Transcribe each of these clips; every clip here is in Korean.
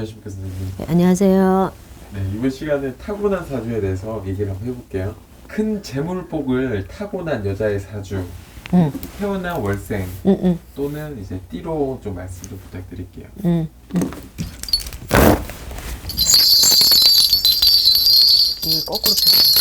안녕하십니까 선생님. 네, 안녕하세요. 네, 이번 시간에 타고난 사주에 대해서 얘기를 한번 해볼게요. 큰 재물복을 타고난 여자의 사주, 응, 태어난 월생 응, 응, 또는 이제 띠로 좀 말씀 좀 부탁드릴게요. 응. 이게 거꾸로 펴.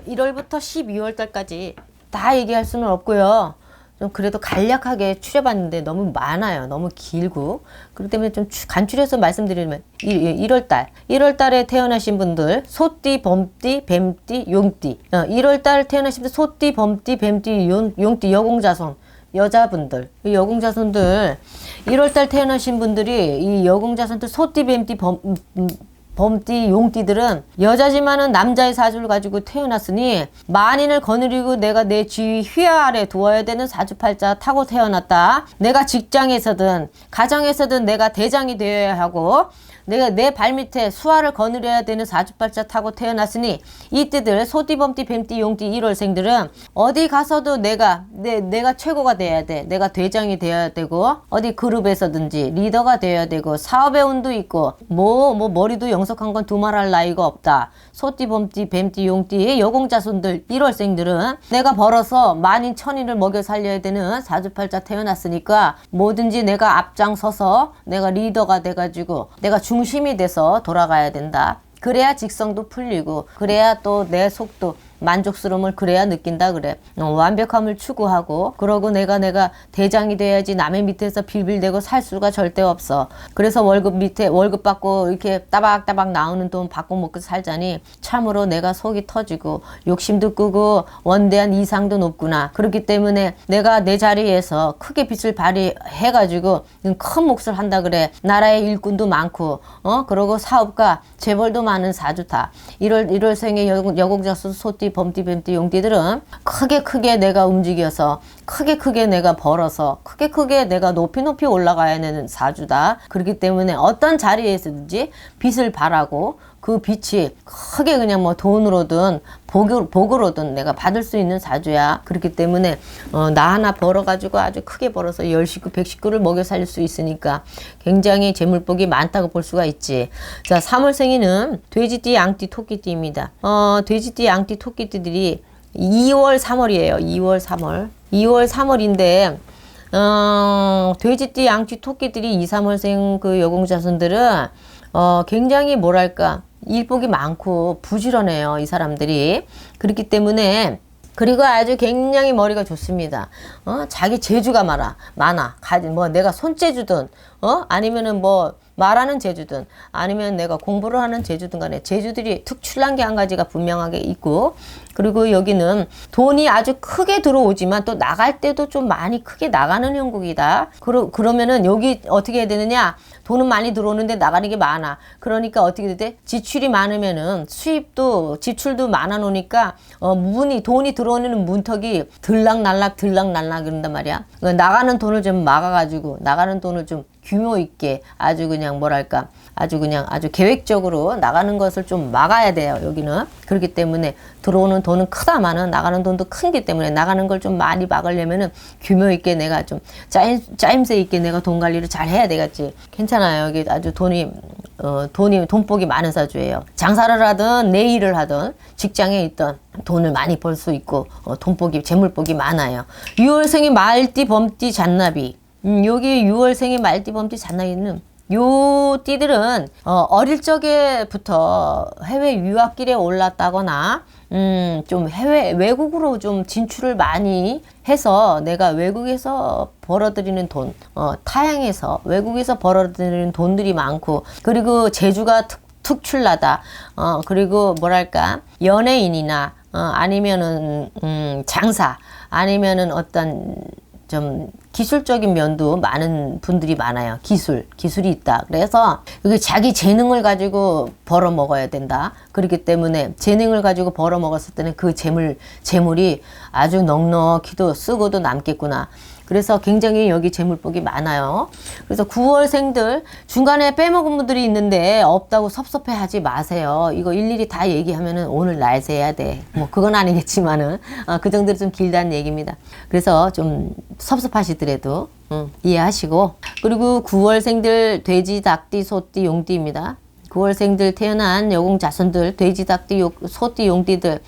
1월부터 12월 달까지 다 얘기할 수는 없고요. 좀 그래도 간략하게 추려봤는데 너무 많아요. 너무 길고. 그렇기 때문에 좀 추- 간추려서 말씀드리면 1 월 달. 1월 달에 태어나신 분들 소띠, 범띠, 뱀띠, 용띠. 어, 1월 달 태어나신 분들 소띠, 범띠, 뱀띠, 용, 용띠, 여공자손. 여자분들, 이 여공자손들, 1월달 태어나신 분들이 이 여공자손들 소띠, 뱀띠, 범, 음, 음, 범띠, 용띠들은 여자지만은 남자의 사주를 가지고 태어났으니 만인을 거느리고 내가 내 주위 휘하 아래 두어야 되는 사주팔자 타고 태어났다. 내가 직장에서든 가정에서든 내가 대장이 되어야 하고 내가 내 발밑에 수화를 거느려야 되는 사주팔자 타고 태어났으니 이때들 소띠, 범띠, 뱀띠, 용띠 1월생들은 어디 가서도 내가 내, 내가 최고가 돼야 돼. 내가 대장이 되어야 되고 어디 그룹에서든지 리더가 되어야 되고 사업의 운도 있고 뭐뭐 머리도 영 석한 건 두말할 나이가 없다. 소띠, 범띠, 뱀띠, 용띠 여공자손들 1월생들은 내가 벌어서 만인 천인을 먹여 살려야 되는 사주팔자 태어났으니까 뭐든지 내가 앞장서서 내가 리더가 돼가지고 내가 중심이 돼서 돌아가야 된다. 그래야 직성도 풀리고 그래야 또 내 속도 만족스러움을 그래야 느낀다 그래. 어, 완벽함을 추구하고 그러고 내가 내가 대장이 돼야지 남의 밑에서 빌빌대고 살 수가 절대 없어. 그래서 월급 밑에 월급 받고 이렇게 따박따박 나오는 돈 받고 먹고 살자니 참으로 내가 속이 터지고 욕심도 끄고 원대한 이상도 높구나. 그렇기 때문에 내가 내 자리에서 크게 빛을 발휘해가지고 큰 몫을 한다 그래. 나라의 일꾼도 많고 어? 그러고 사업가 재벌도 많은 사주다 1월 1월생의 여공자수 소띠 범띠 뱀띠 용띠들은 크게 크게 내가 움직여서 크게 크게 내가 벌어서 크게 크게 내가 높이 높이 올라가야 되는 사주다. 그렇기 때문에 어떤 자리에서든지 빛을 발하고 그 빛이 크게 그냥 뭐 돈으로든 복을, 복으로든 내가 받을 수 있는 사주야. 그렇기 때문에 어, 나 하나 벌어가지고 아주 크게 벌어서 열 식구, 백 식구를 먹여 살릴 수 있으니까 굉장히 재물복이 많다고 볼 수가 있지. 자, 3월생이는 돼지띠, 양띠, 토끼띠입니다. 어, 돼지띠, 양띠, 토끼띠들이 2월, 3월이에요. 2월, 3월. 2월, 3월인데 어, 돼지띠, 양쥐, 토끼들이 2, 3월생 그 여공자손들은 어, 굉장히 뭐랄까 일복이 많고 부지런해요 이 사람들이 그렇기 때문에 그리고 아주 굉장히 머리가 좋습니다. 어? 자기 재주가 많아. 많아. 가지, 뭐, 내가 손재주든, 어? 아니면은 뭐, 말하는 재주든, 아니면 내가 공부를 하는 재주든 간에 재주들이 특출난 게 한 가지가 분명하게 있고, 그리고 여기는 돈이 아주 크게 들어오지만 또 나갈 때도 좀 많이 크게 나가는 형국이다. 그러, 그러면은 여기 어떻게 해야 되느냐? 돈은 많이 들어오는데 나가는 게 많아. 그러니까 어떻게 돼? 지출이 많으면은 수입도 지출도 많아 놓으니까 어 문이 돈이 들어오는 문턱이 들락날락 들락날락 그런단 말이야. 그러니까 나가는 돈을 좀 막아가지고 나가는 돈을 좀 규모 있게 아주 그냥 뭐랄까 아주 그냥 아주 계획적으로 나가는 것을 좀 막아야 돼요 여기는. 그렇기 때문에 들어오는 돈은 크다마는 나가는 돈도 큰기 때문에 나가는 걸 좀 많이 막으려면은 규모 있게 내가 좀 짜임, 짜임새 있게 내가 돈 관리를 잘 해야 되겠지. 괜찮아요. 여기 아주 돈이 어, 돈이 돈복이 많은 사주예요. 장사를 하든 내 일을 하든 직장에 있던 돈을 많이 벌 수 있고 어, 돈복이 재물복이 많아요. 6월생이 말띠 범띠 잔나비 음, 여기 6월생의 말띠 범띠 잔나이는 요 띠들은 어, 어릴 적에부터 해외 유학길에 올랐다거나 음, 좀 해외 외국으로 좀 진출을 많이 해서 내가 외국에서 벌어들이는 돈, 어, 타향에서 외국에서 벌어들이는 돈들이 많고 그리고 재주가 특, 특출나다. 어, 그리고 뭐랄까 연예인이나 어, 아니면은 음, 장사 아니면은 어떤 좀 기술적인 면도 많은 분들이 많아요. 기술, 기술이 있다. 그래서 여기 자기 재능을 가지고 벌어 먹어야 된다. 그렇기 때문에 재능을 가지고 벌어 먹었을 때는 그 재물, 재물이 아주 넉넉히도 쓰고도 남겠구나. 그래서 굉장히 여기 재물복이 많아요. 그래서 9월생들 중간에 빼먹은 분들이 있는데 없다고 섭섭해하지 마세요. 이거 일일이 다 얘기하면은 오늘 날 새야 돼. 뭐 그건 아니겠지만은 어, 그 정도로 좀 길다는 얘기입니다. 그래서 좀 섭섭하시더라도 음, 이해하시고 그리고 9월생들 돼지, 닭띠, 소띠, 용띠입니다. 9월생들 태어난 여공 자손들 돼지, 닭띠, 요- 소띠, 용띠들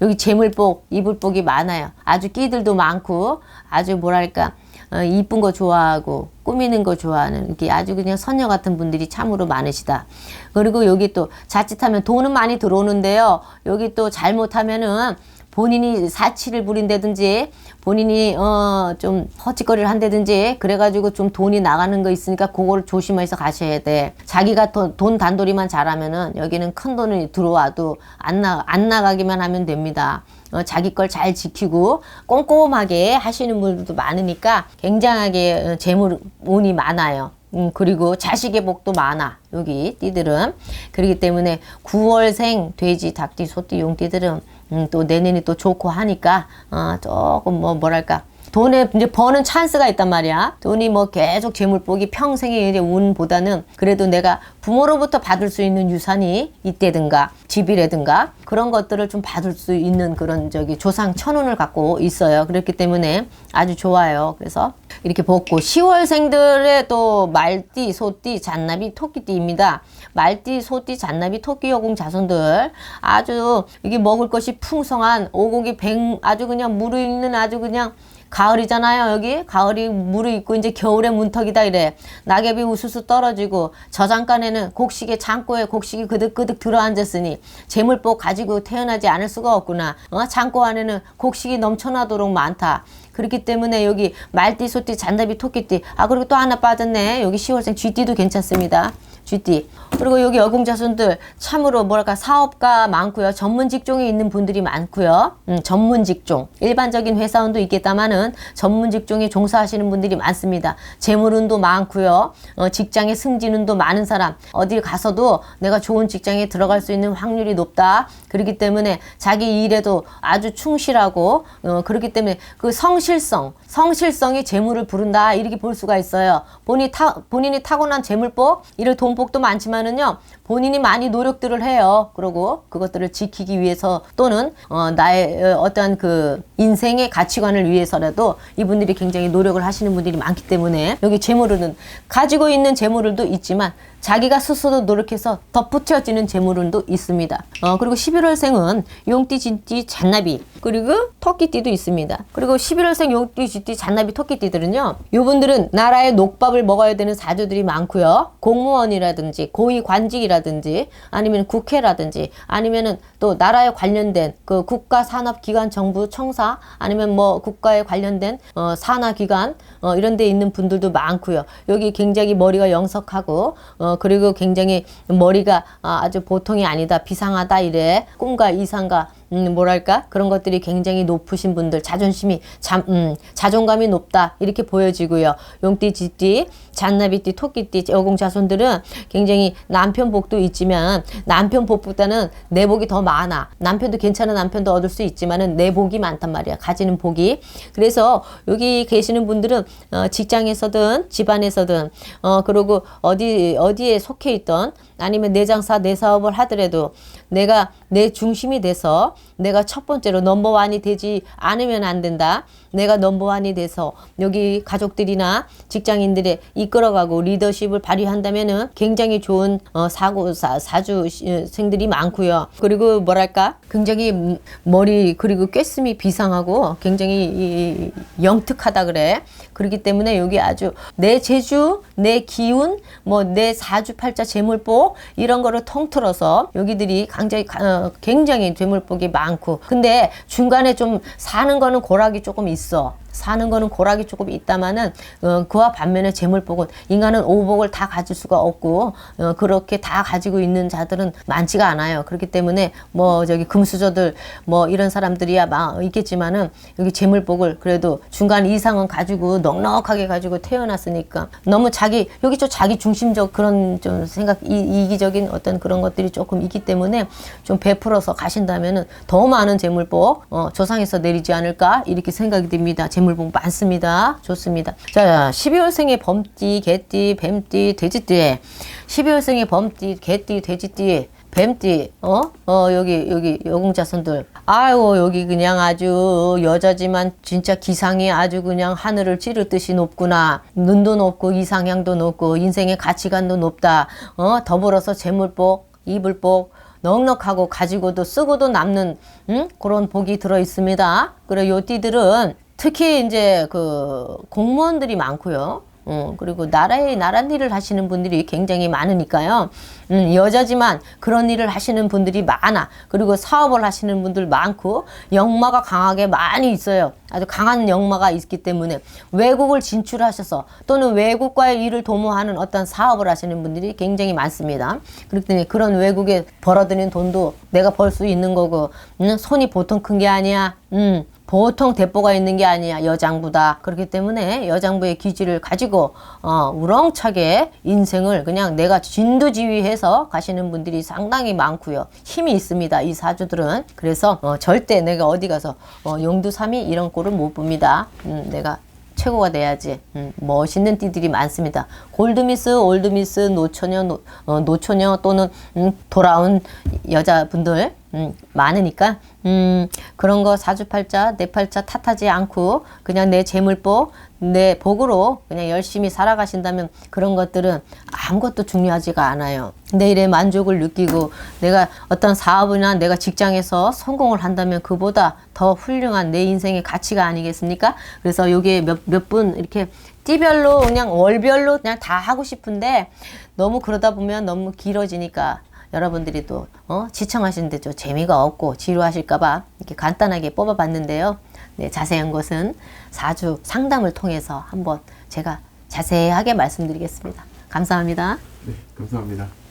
여기 재물복, 이불복이 많아요. 아주 끼들도 많고 아주 뭐랄까 어, 이쁜 거 좋아하고 꾸미는 거 좋아하는 이렇게 아주 그냥 선녀 같은 분들이 참으로 많으시다. 그리고 여기 또 자칫하면 돈은 많이 들어오는데요. 여기 또 잘못하면은 본인이 사치를 부린다든지 본인이 어 좀 허짓거리를 한다든지 그래가지고 좀 돈이 나가는 거 있으니까 그거를 조심해서 가셔야 돼. 자기가 돈, 돈 단돌이만 잘하면은 여기는 큰 돈이 들어와도 안 나 안 나가기만 하면 됩니다. 어, 자기 걸 잘 지키고 꼼꼼하게 하시는 분들도 많으니까 굉장하게 어, 재물 운이 많아요. 음, 그리고 자식의 복도 많아. 여기 띠들은. 그렇기 때문에 9월생 돼지, 닭띠, 소띠, 용띠들은 음, 또 내년이 또 좋고 하니까 어, 조금 뭐 뭐랄까 돈에 이제 버는 찬스가 있단 말이야. 돈이 뭐 계속 재물복이 평생의 이제 운보다는 그래도 내가 부모로부터 받을 수 있는 유산이 있다든가 집이라든가 그런 것들을 좀 받을 수 있는 그런 저기 조상 천운을 갖고 있어요. 그렇기 때문에 아주 좋아요. 그래서 이렇게 복고 10월생들의 또 말띠, 소띠, 잔나비, 토끼띠입니다. 말띠, 소띠, 잔나비, 토끼 여공 자손들 아주 이게 먹을 것이 풍성한 오곡이 백 아주 그냥 무르익는 아주 그냥 가을이잖아요 여기. 가을이 무르익고 이제 겨울에 문턱이다 이래. 낙엽이 우수수 떨어지고 저장간에는 곡식의 창고에 곡식이 그득그득 들어앉았으니 재물복 가지고 태어나지 않을 수가 없구나. 어? 창고 안에는 곡식이 넘쳐나도록 많다. 그렇기 때문에 여기 말띠 소띠 잔다비 토끼띠. 아 그리고 또 하나 빠졌네. 여기 10월생 쥐띠도 괜찮습니다 쥐띠 그리고 여기 여공자손들 참으로 뭐랄까 사업가 많고요. 전문 직종에 있는 분들이 많고요. 음, 전문 직종. 일반적인 회사원도 있겠다마는 전문 직종에 종사하시는 분들이 많습니다. 재물운도 많고요. 어, 직장의 승진운도 많은 사람. 어딜 가서도 내가 좋은 직장에 들어갈 수 있는 확률이 높다. 그렇기 때문에 자기 일에도 아주 충실하고 어, 그렇기 때문에 그 성실성 성실성이 재물을 부른다. 이렇게 볼 수가 있어요. 본인이 타, 본인이 타고난 재물복 이런 돈복 도 많지만은요 본인이 많이 노력들을 해요. 그리고 그것들을 지키기 위해서 또는 어, 나의 어, 어떠한 그 인생의 가치관을 위해서라도 이분들이 굉장히 노력을 하시는 분들이 많기 때문에 여기 재물은 가지고 있는 재물도 있지만 자기가 스스로 노력해서 덧붙여지는 재물운도 있습니다. 어, 그리고 11월생은 용띠, 진띠, 잔나비 그리고 토끼띠도 있습니다. 그리고 11월생 용띠, 진띠, 잔나비, 토끼띠들은요. 이분들은 나라의 녹밥을 먹어야 되는 사주들이 많고요. 공무원이라든지 고위 관직이라든지 아니면 국회라든지 아니면은 또 나라에 관련된 그 국가 산업 기관 정부 청사 아니면 뭐 국가에 관련된 어, 산하 기관 어, 이런 데 있는 분들도 많고요. 여기 굉장히 머리가 영석하고 어, 그리고 굉장히 머리가 아, 아주 보통이 아니다. 비상하다 이래. 꿈과 이상과 음, 뭐랄까? 그런 것들이 굉장히 높으신 분들 자존심이 잠, 음, 자존감이 높다. 이렇게 보여지고요. 용띠 쥐띠 잔나비띠 토끼띠 여공 자손들은 굉장히 남편 복도 있지만 남편 복보다는 내 복이 더 많아. 남편도 괜찮은 남편도 얻을 수 있지만은 내 복이 많단 말이야. 가지는 복이. 그래서 여기 계시는 분들은 어, 직장에서든 집안에서든 어 그리고 어디 어디에 속해 있던 아니면 내 장사 내 사업을 하더라도 내가 내 중심이 돼서 내가 첫 번째로 넘버원이 되지 않으면 안 된다. 내가 넘버원이 돼서 여기 가족들이나 직장인들의 이끌어가고 리더십을 발휘한다면은 굉장히 좋은 어, 사고 사, 사주생들이 많고요. 그리고 뭐랄까 굉장히 음, 머리 그리고 꿰슴이 비상하고 굉장히 이, 영특하다 그래. 그렇기 때문에 여기 아주 내 재주, 내 기운, 뭐 내 사주팔자 재물복 이런 거를 통틀어서 여기들이 굉장히 가- 어, 굉장히 재물복이 많고 근데 중간에 좀 사는 거는 고락이 조금 있어. só. 사는 거는 고락이 조금 있다마는 어, 그와 반면에 재물복은 인간은 오복을 다 가질 수가 없고 어, 그렇게 다 가지고 있는 자들은 많지가 않아요. 그렇기 때문에 뭐 저기 금수저들 뭐 이런 사람들이야 막 있겠지만은 여기 재물복을 그래도 중간 이상은 가지고 넉넉하게 가지고 태어났으니까 너무 자기 여기 좀 자기 중심적 그런 좀 생각 이, 이기적인 어떤 그런 것들이 조금 있기 때문에 좀 베풀어서 가신다면은 더 많은 재물복 어, 조상에서 내리지 않을까 이렇게 생각이 듭니다. 복 많습니다. 좋습니다. 자, 12월생의 범띠, 개띠, 뱀띠, 돼지띠. 12월생의 범띠, 개띠, 돼지띠. 뱀띠, 어? 어, 여기, 여기, 여공자손들. 아유, 여기 그냥 아주 여자지만 진짜 기상이 아주 그냥 하늘을 찌르듯이 높구나. 눈도 높고, 이상향도 높고, 인생의 가치관도 높다. 어? 더불어서 재물복, 이불복, 넉넉하고 가지고도 쓰고도 남는, 응? 그런 복이 들어 있습니다. 그래, 요 띠들은 특히 이제 그 공무원들이 많고요. 어, 그리고 나라의 나란 일을 하시는 분들이 굉장히 많으니까요. 음, 여자지만 그런 일을 하시는 분들이 많아. 그리고 사업을 하시는 분들 많고 역마가 강하게 많이 있어요. 아주 강한 역마가 있기 때문에 외국을 진출하셔서 또는 외국과의 일을 도모하는 어떤 사업을 하시는 분들이 굉장히 많습니다. 때문에 그런 외국에 벌어들인 돈도 내가 벌 수 있는 거고 음, 손이 보통 큰 게 아니야. 음. 보통 대보가 있는 게 아니야. 여장부다. 그렇기 때문에 여장부의 기질을 가지고 어, 우렁차게 인생을 그냥 내가 진두지휘해서 가시는 분들이 상당히 많고요. 힘이 있습니다 이 사주들은. 그래서 어, 절대 내가 어디 가서 어, 용두삼이 이런 꼴은 못 봅니다. 음, 내가 최고가 돼야지. 음, 멋있는 띠들이 많습니다. 골드미스, 올드미스, 노처녀, 노, 어, 노처녀 또는 음, 돌아온 여자분들 음, 많으니까 음, 그런 거 사주팔자, 내팔자 탓하지 않고 그냥 내 재물복, 내 복으로 그냥 열심히 살아가신다면 그런 것들은 아무것도 중요하지가 않아요. 내 일에 만족을 느끼고 내가 어떤 사업이나 내가 직장에서 성공을 한다면 그보다 더 훌륭한 내 인생의 가치가 아니겠습니까? 그래서 요게 몇, 몇 분 이렇게 띠별로 그냥 월별로 그냥 다 하고 싶은데 너무 그러다 보면 너무 길어지니까 여러분들이 또 어? 시청하시는데 좀 재미가 없고 지루하실까봐 이렇게 간단하게 뽑아봤는데요. 네, 자세한 것은 사주 상담을 통해서 한번 제가 자세하게 말씀드리겠습니다. 감사합니다. 네, 감사합니다.